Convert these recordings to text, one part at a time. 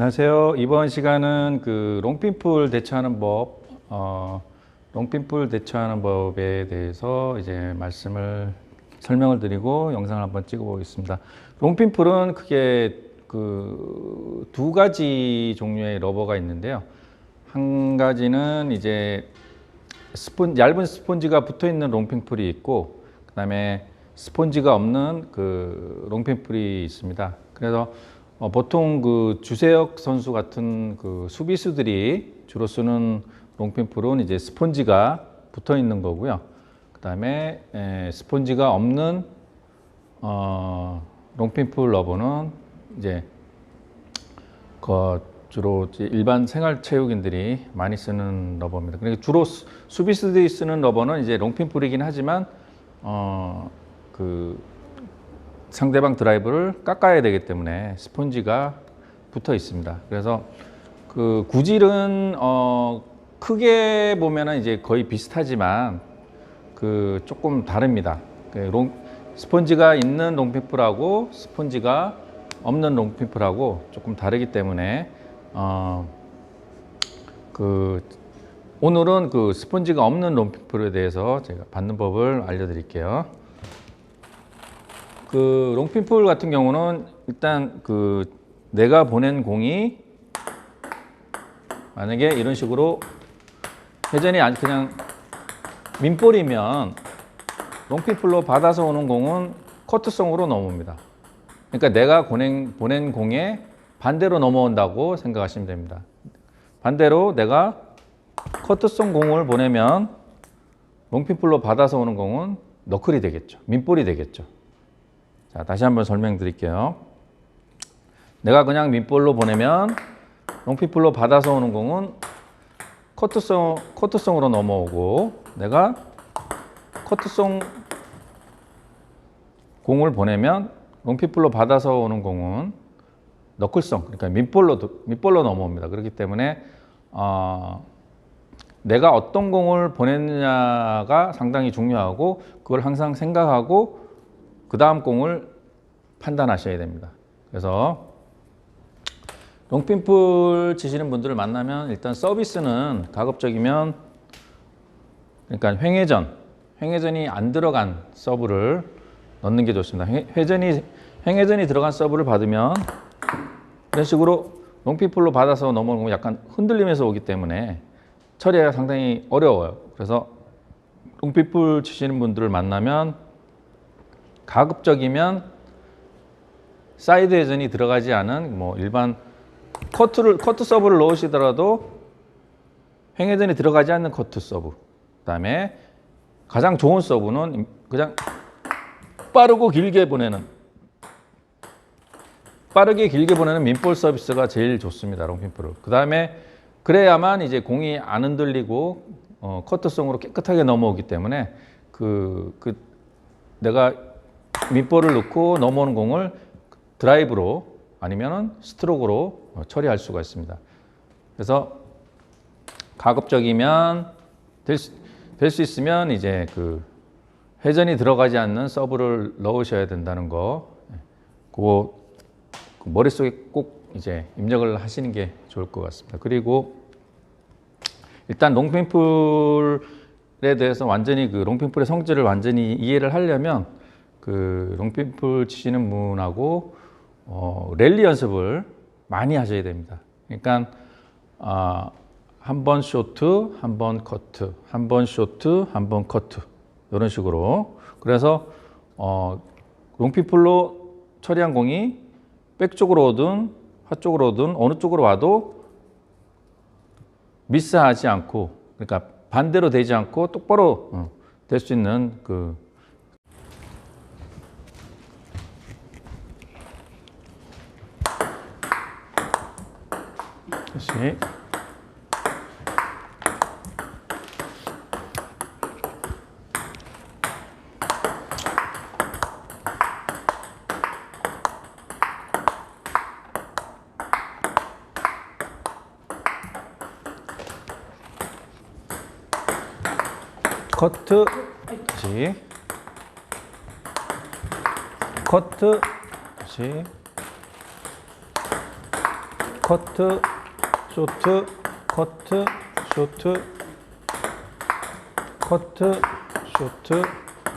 안녕하세요. 이번 시간은 그 롱핀풀 대처하는 법, 어, 롱핀풀 대처하는 법에 대해서 이제 말씀을 설명을 드리고 영상을 한번 찍어보겠습니다. 롱핀풀은 크게 그 두 가지 종류의 러버가 있는데요. 한 가지는 이제 스폰 얇은 스폰지가 붙어 있는 롱핀풀이 있고 그다음에 스폰지가 없는 그 롱핀풀이 있습니다. 그래서 어, 보통 그 주세혁 선수 같은 그 수비수들이 주로 쓰는 롱핀풀은 이제 스폰지가 붙어 있는 거고요. 그 다음에 에, 스폰지가 없는 어, 롱핀풀 러버는 이제 그 주로 일반 생활 체육인들이 많이 쓰는 러버입니다. 그러니까 주로 수- 수비수들이 쓰는 러버는 이제 롱핀풀이긴 하지만 어, 그 상대방 드라이브를 깎아야 되기 때문에 스폰지가 붙어 있습니다. 그래서 그 구질은 어 크게 보면은 이제 거의 비슷하지만 그 조금 다릅니다. 그 롱, 스폰지가 있는 롱피플하고 스폰지가 없는 롱피플하고 조금 다르기 때문에 어 그 오늘은 그 스폰지가 없는 롱피플에 대해서 제가 받는 법을 알려드릴게요. 그 롱핀풀 같은 경우는 일단 그 내가 보낸 공이 만약에 이런 식으로 회전이 아니 그냥 민볼이면 롱핀풀로 받아서 오는 공은 커트성으로 넘어옵니다. 그러니까 내가 보낸, 보낸 공에 반대로 넘어온다고 생각하시면 됩니다. 반대로 내가 커트성 공을 보내면 롱핀풀로 받아서 오는 공은 너클이 되겠죠. 민볼이 되겠죠. 자, 다시 한번 설명드릴게요. 내가 그냥 민볼로 보내면 롱피플로 받아서 오는 공은 커트성, 커트성으로 넘어오고 내가 커트성 공을 보내면 롱피플로 받아서 오는 공은 너클성, 그러니까 민볼로, 민볼로 넘어옵니다. 그렇기 때문에 어, 내가 어떤 공을 보냈느냐가 상당히 중요하고 그걸 항상 생각하고 그 다음 공을 판단하셔야 됩니다. 그래서 롱핀풀 치시는 분들을 만나면 일단 서비스는 가급적이면 그러니까 횡회전, 횡회전이 안 들어간 서브를 넣는 게 좋습니다. 횡- 회전이 횡회전이 들어간 서브를 받으면 이런 식으로 롱핀풀로 받아서 넘어오는 건 약간 흔들리면서 오기 때문에 처리가 상당히 어려워요. 그래서 롱핀풀 치시는 분들을 만나면 가급적이면 사이드 회전이 들어가지 않은 뭐 일반 커트를 커트 서브를 넣으시더라도 횡회전이 들어가지 않는 커트 서브. 그다음에 가장 좋은 서브는 그냥 빠르고 길게 보내는 빠르게 길게 보내는 민볼 서비스가 제일 좋습니다. 롱핀볼을. 그다음에 그래야만 이제 공이 안 흔들리고 어, 커트성으로 깨끗하게 넘어오기 때문에 그, 그 내가 밑볼을 넣고 넘어오는 공을 드라이브로 아니면은 스트로크로 어, 처리할 수가 있습니다. 그래서 가급적이면 될 수, 될수 있으면 이제 그 회전이 들어가지 않는 서브를 넣으셔야 된다는 거, 예, 그거 그 머릿속에 꼭 이제 입력을 하시는 게 좋을 것 같습니다. 그리고 일단 롱핀풀에 대해서 완전히 그 롱핀풀의 성질을 완전히 이해를 하려면 그 롱핀풀 치시는 분하고 어, 랠리 연습을 많이 하셔야 됩니다. 그러니까 아, 한번 쇼트, 한 번 커트, 한 번 쇼트, 한 번 커트 이런 식으로 그래서 어, 롱피플로 처리한 공이 백 쪽으로 오든 화 쪽으로 오든 어느 쪽으로 와도 미스하지 않고 그러니까 반대로 되지 않고 똑바로 어, 될수 있는 그 しコット、し、コットしコット 쇼트, 커트, 쇼트, 커트, 쇼트,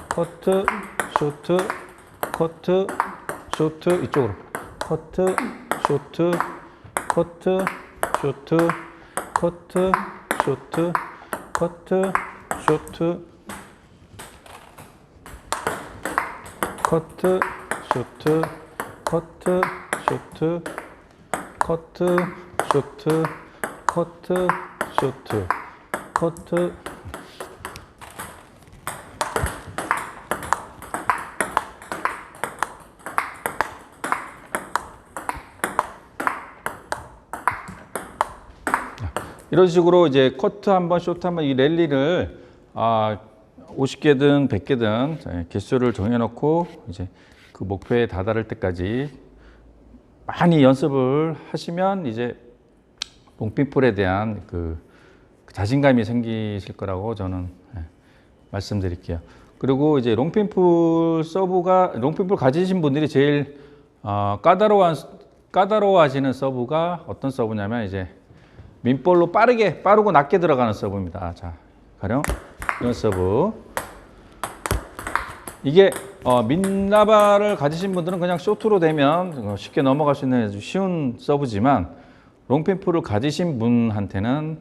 커트, 쇼트, 커트, 쇼트 이쪽으로 커트, 쇼트, 커트, 쇼트, 커트, 쇼트, 커트, 쇼트, 커트, 쇼트, 커트, 쇼트, 커트, 쇼트, 커트, 쇼트, 커트. 이런 식으로 이제 커트 한 번, 쇼트 한번 이 랠리를 아 50개든 100개든 개수를 정해놓고 이제 그 목표에 다다를 때까지 많이 연습을 하시면 이제 롱핀풀에 대한 그 자신감이 생기실 거라고 저는 예, 말씀드릴게요. 그리고 이제 롱핀풀 서브가 롱핀풀 가지신 분들이 제일 어, 까다로운 까다로워하시는 서브가 어떤 서브냐면 이제 민볼로 빠르게 빠르고 낮게 들어가는 서브입니다. 자, 가령 이런 서브. 이게 어, 민나바를 가지신 분들은 그냥 쇼트로 되면 쉽게 넘어갈 수 있는 아주 쉬운 서브지만 롱핀풀을 가지신 분한테는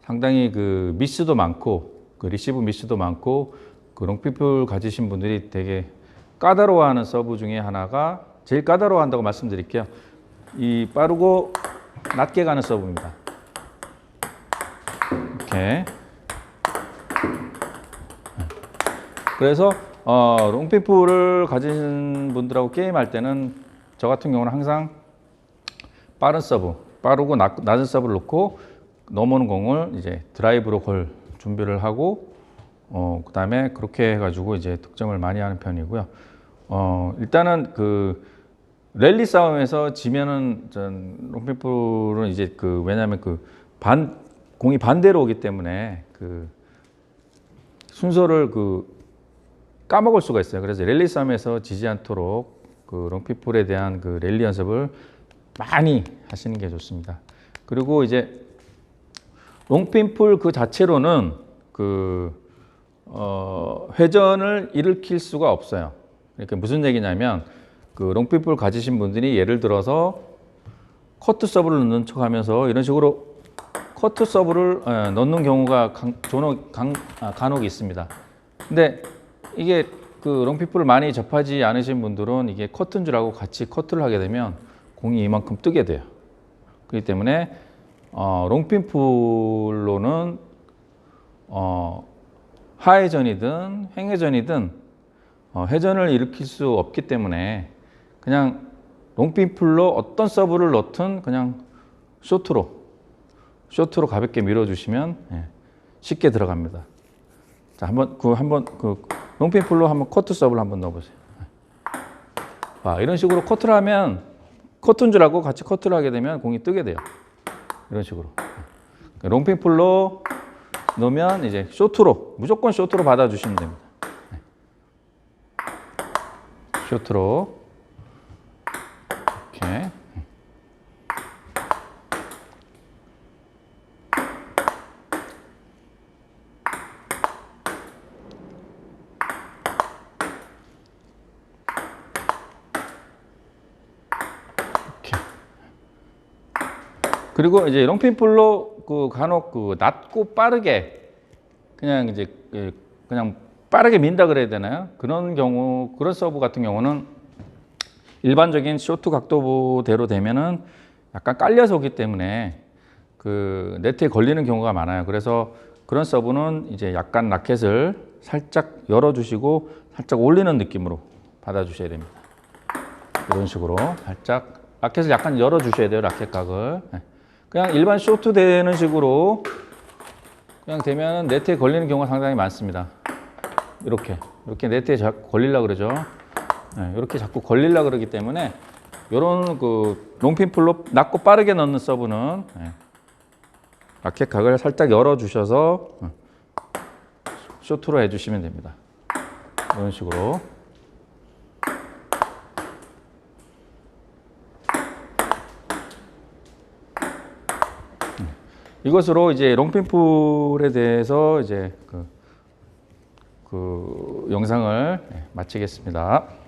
상당히 그 미스도 많고 그 리시브 미스도 많고 그 롱핀풀 가지신 분들이 되게 까다로워하는 서브 중에 하나가 제일 까다로워한다고 말씀드릴게요. 이 빠르고 낮게 가는 서브입니다. 이렇게. 그래서 어, 롱피풀을 가진 분들하고 게임할 때는 저 같은 경우는 항상 빠른 서브, 빠르고 낮, 낮은 서브를 놓고 넘어오는 공을 이제 드라이브로 걸 준비를 하고 어, 그 다음에 그렇게 해가지고 이제 득점을 많이 하는 편이고요. 어, 일단은 그 랠리 싸움에서 지면은 전 롱피풀은 이제 그 왜냐하면 그 반 공이 반대로 오기 때문에 그 순서를 그 까먹을 수가 있어요. 그래서 랠리 싸움에서 지지 않도록 그 롱피풀에 대한 그 랠리 연습을 많이 하시는 게 좋습니다. 그리고 이제 롱핀풀 그 자체로는 그 어, 회전을 일으킬 수가 없어요. 그러니까 무슨 얘기냐면 그 롱핀풀 가지신 분들이 예를 들어서 커트 서브를 넣는 척하면서 이런 식으로 커트 서브를 예, 넣는 경우가 간, 아, 간혹 있습니다. 근데 이게 그 롱피풀을 많이 접하지 않으신 분들은 이게 커트인 줄 알고 같이 커트를 하게 되면 공이 이만큼 뜨게 돼요. 그렇기 때문에 어, 롱핀풀로는 어, 하회전이든 횡회전이든 어, 회전을 일으킬 수 없기 때문에 그냥 롱핀풀로 어떤 서브를 넣든 그냥 쇼트로 쇼트로 가볍게 밀어주시면 예, 쉽게 들어갑니다. 자, 한번 그 한번 그 롱핀 풀로 한번 커트 서브를 한번 넣어보세요. 아, 이런 식으로 커트를 하면 커트인 줄 알고 같이 커트를 하게 되면 공이 뜨게 돼요. 이런 식으로. 롱핀 풀로 넣으면 이제 쇼트로 무조건 쇼트로 받아주시면 됩니다. 네. 쇼트로. 이렇게. 그리고 이제 롱핀풀로 그 간혹 그 낮고 빠르게 그냥 이제 그 그냥 빠르게 민다 그래야 되나요? 그런 경우 그런 서브 같은 경우는 일반적인 쇼트 각도대로 되면은 약간 깔려서 오기 때문에 그 네트에 걸리는 경우가 많아요. 그래서 그런 서브는 이제 약간 라켓을 살짝 열어주시고 살짝 올리는 느낌으로 받아주셔야 됩니다. 이런 식으로 살짝 라켓을 약간 열어주셔야 돼요. 라켓 각을. 네. 그냥 일반 쇼트 되는 식으로 그냥 되면 네트에 걸리는 경우가 상당히 많습니다. 이렇게 이렇게 네트에 자꾸 걸리려 그러죠. 네, 이렇게 자꾸 걸리려 그러기 때문에 이런 그 롱핀 풀로 낮고 빠르게 넣는 서브는 네, 라켓 각을 살짝 열어 주셔서 어, 쇼트로 해주시면 됩니다. 이런 식으로. 이것으로 이제 롱핀풀에 대해서 이제 그, 그 영상을 네, 마치겠습니다.